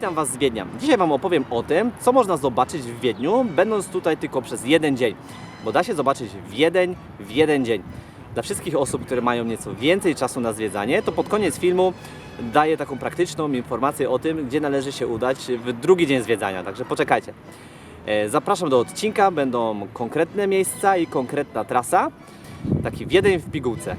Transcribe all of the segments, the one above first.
Was z Wiednia. Dzisiaj Wam opowiem o tym, co można zobaczyć w Wiedniu, będąc tutaj tylko przez jeden dzień. Bo da się zobaczyć Wiedeń w jeden dzień. Dla wszystkich osób, które mają nieco więcej czasu na zwiedzanie, to pod koniec filmu daję taką praktyczną informację o tym, gdzie należy się udać w drugi dzień zwiedzania. Także poczekajcie. E, Zapraszam do odcinka, będą konkretne miejsca i konkretna trasa. Taki Wiedeń w pigułce.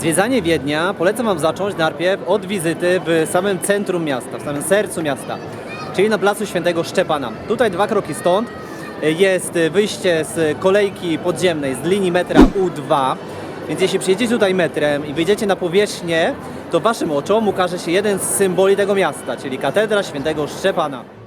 Zwiedzanie Wiednia polecam Wam zacząć najpierw od wizyty w samym centrum miasta, w samym sercu miasta, czyli na placu Świętego Szczepana. Tutaj dwa kroki stąd jest wyjście z kolejki podziemnej, z linii metra U2, więc jeśli przyjedziecie tutaj metrem i wyjdziecie na powierzchnię, to Waszym oczom ukaże się jeden z symboli tego miasta, czyli katedra Świętego Szczepana.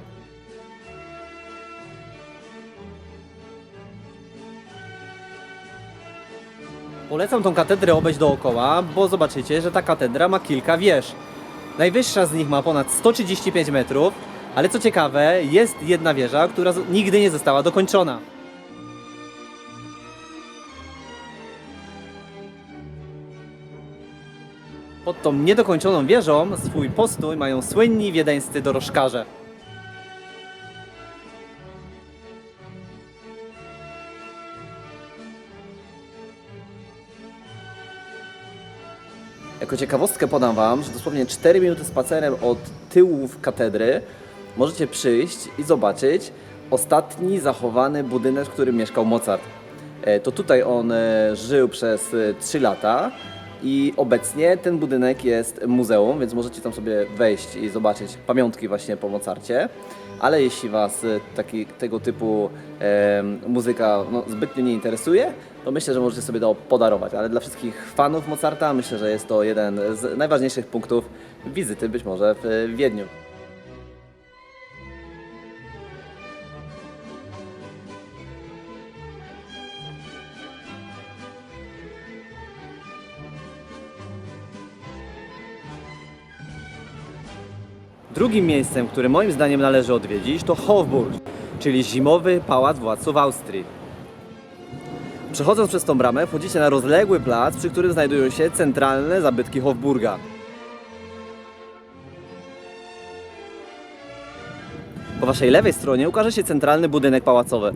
Polecam tą katedrę obejść dookoła, bo zobaczycie, że ta katedra ma kilka wież. Najwyższa z nich ma ponad 135 metrów, ale co ciekawe, jest jedna wieża, która nigdy nie została dokończona. Pod tą niedokończoną wieżą swój postój mają słynni wiedeńscy dorożkarze. Jako ciekawostkę podam Wam, że dosłownie 4 minuty spacerem od tyłów katedry możecie przyjść i zobaczyć ostatni zachowany budynek, w którym mieszkał Mozart. E, To tutaj on e, żył przez e, 3 lata i obecnie ten budynek jest muzeum, więc możecie tam sobie wejść i zobaczyć pamiątki właśnie po Mozarcie. Ale jeśli Was e, taki, tego typu e, muzyka no, zbytnio nie interesuje, to myślę, że możecie sobie to podarować. Ale dla wszystkich fanów Mozarta myślę, że jest to jeden z najważniejszych punktów wizyty być może w e, Wiedniu. Drugim miejscem, które moim zdaniem należy odwiedzić, to Hofburg, czyli zimowy pałac władców Austrii. Przechodząc przez tą bramę, wchodzicie na rozległy plac, przy którym znajdują się centralne zabytki Hofburga. Po waszej lewej stronie ukaże się centralny budynek pałacowy.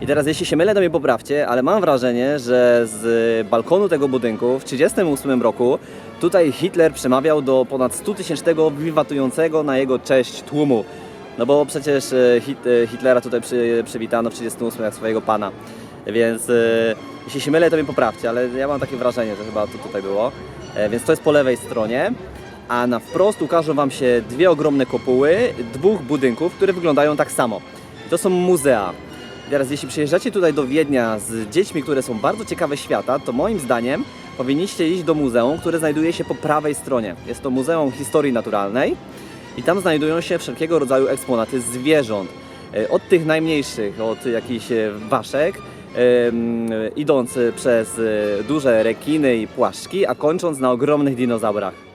I teraz, jeśli się mylę, to mnie poprawcie, ale mam wrażenie, że z balkonu tego budynku w 1938 roku tutaj Hitler przemawiał do ponad 100 tysięcznego wiwatującego na jego cześć tłumu. No bo przecież e, Hit, e, Hitlera tutaj przy, przywitano w 1938 jak swojego pana. Więc e, jeśli się mylę, to mnie poprawcie, ale ja mam takie wrażenie, że chyba to tutaj było. E, Więc to jest po lewej stronie a na wprost ukażą Wam się dwie ogromne kopuły dwóch budynków, które wyglądają tak samo. To są muzea. Teraz jeśli przyjeżdżacie tutaj do Wiednia z dziećmi, które są bardzo ciekawe świata, to moim zdaniem powinniście iść do muzeum, które znajduje się po prawej stronie. Jest to Muzeum Historii Naturalnej i tam znajdują się wszelkiego rodzaju eksponaty zwierząt. E, Od tych najmniejszych, od jakichś e, waszek, idąc przez e, duże rekiny i płaszczki, a kończąc na ogromnych dinozaurach.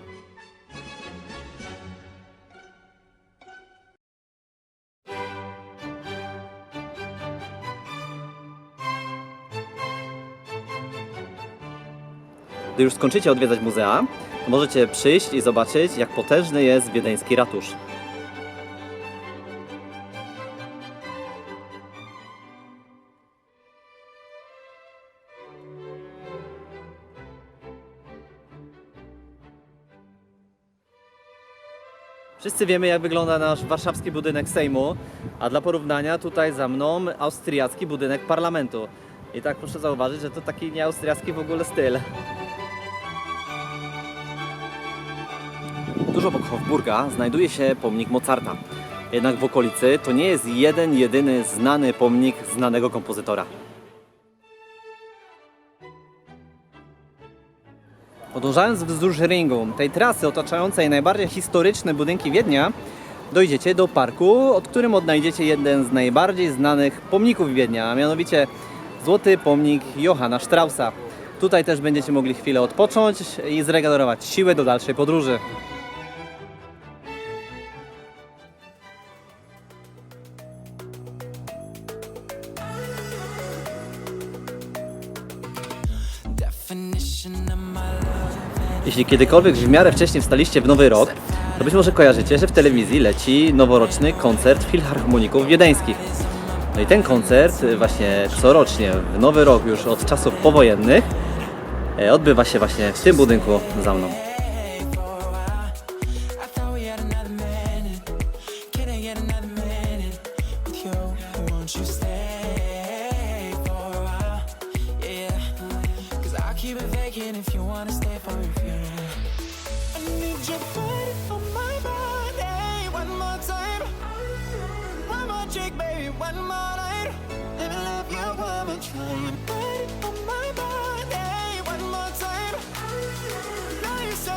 Gdy już skończycie odwiedzać muzea, możecie przyjść i zobaczyć, jak potężny jest wiedeński ratusz. Wszyscy wiemy, jak wygląda nasz warszawski budynek Sejmu, a dla porównania tutaj za mną austriacki budynek parlamentu. I tak proszę zauważyć, że to taki nie austriacki w ogóle styl. Tuż obok Hofburga znajduje się pomnik Mozarta. Jednak w okolicy to nie jest jeden, jedyny znany pomnik znanego kompozytora. Podążając wzdłuż ringu, tej trasy otaczającej najbardziej historyczne budynki Wiednia, dojdziecie do parku, od którym odnajdziecie jeden z najbardziej znanych pomników Wiednia, a mianowicie złoty pomnik Johanna Straussa. Tutaj też będziecie mogli chwilę odpocząć i zregenerować siłę do dalszej podróży. Jeśli kiedykolwiek w miarę wcześniej wstaliście w nowy rok, to być może kojarzycie, że w telewizji leci noworoczny koncert Filharmoników Wiedeńskich. No i ten koncert właśnie corocznie w nowy rok już od czasów powojennych e, odbywa się właśnie w tym budynku za mną. Keep it vacant if you wanna stay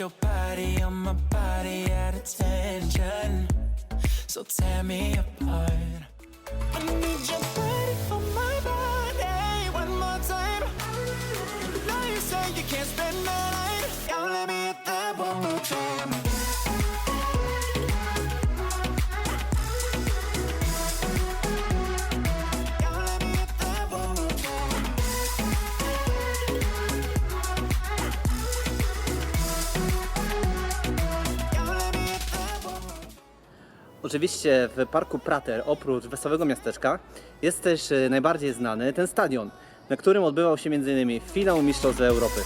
your body on my body at attention. So tear me apart. I need your body on my body one more time. Now you say you can't spend the night. Y'all let me hit that one more time. Oczywiście w parku Prater oprócz Wesołego Miasteczka jest też e, najbardziej znany ten stadion, na którym odbywał się m.in. finał Mistrzostw Europy.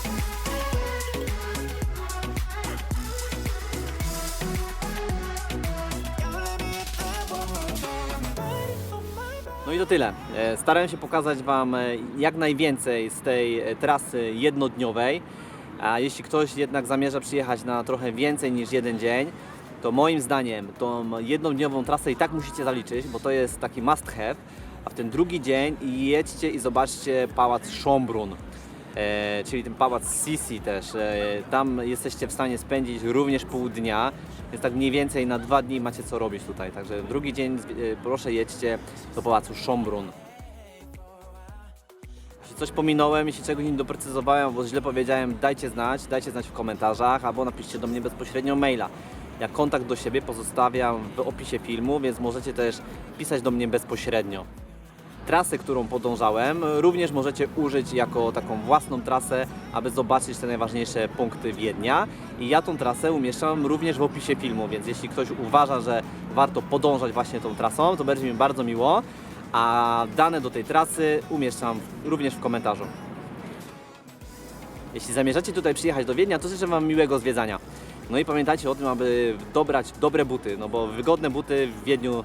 No i to tyle. E, Starałem się pokazać Wam e, jak najwięcej z tej trasy jednodniowej. A jeśli ktoś jednak zamierza przyjechać na trochę więcej niż jeden dzień, to moim zdaniem tą jednodniową trasę i tak musicie zaliczyć, bo to jest taki must have. A w ten drugi dzień jedźcie i zobaczcie pałac Schönbrunn, e, czyli ten pałac Sisi też. E, tam jesteście w stanie spędzić również pół dnia, więc tak mniej więcej na dwa dni macie co robić tutaj. Także drugi dzień e, proszę jedźcie do pałacu Schönbrunn. Jeśli coś pominąłem, jeśli czegoś nie doprecyzowałem, albo źle powiedziałem, dajcie znać, dajcie znać w komentarzach, albo napiszcie do mnie bezpośrednio maila. Ja kontakt do siebie pozostawiam w opisie filmu, więc możecie też pisać do mnie bezpośrednio. Trasę, którą podążałem, również możecie użyć jako taką własną trasę, aby zobaczyć te najważniejsze punkty Wiednia. I ja tą trasę umieszczam również w opisie filmu, więc jeśli ktoś uważa, że warto podążać właśnie tą trasą, to będzie mi bardzo miło. A dane do tej trasy umieszczam również w komentarzu. Jeśli zamierzacie tutaj przyjechać do Wiednia, to życzę Wam miłego zwiedzania. No i pamiętajcie o tym, aby dobrać dobre buty, no bo wygodne buty w Wiedniu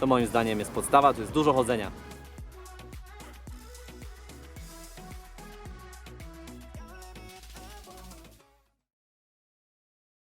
to moim zdaniem jest podstawa, tu jest dużo chodzenia.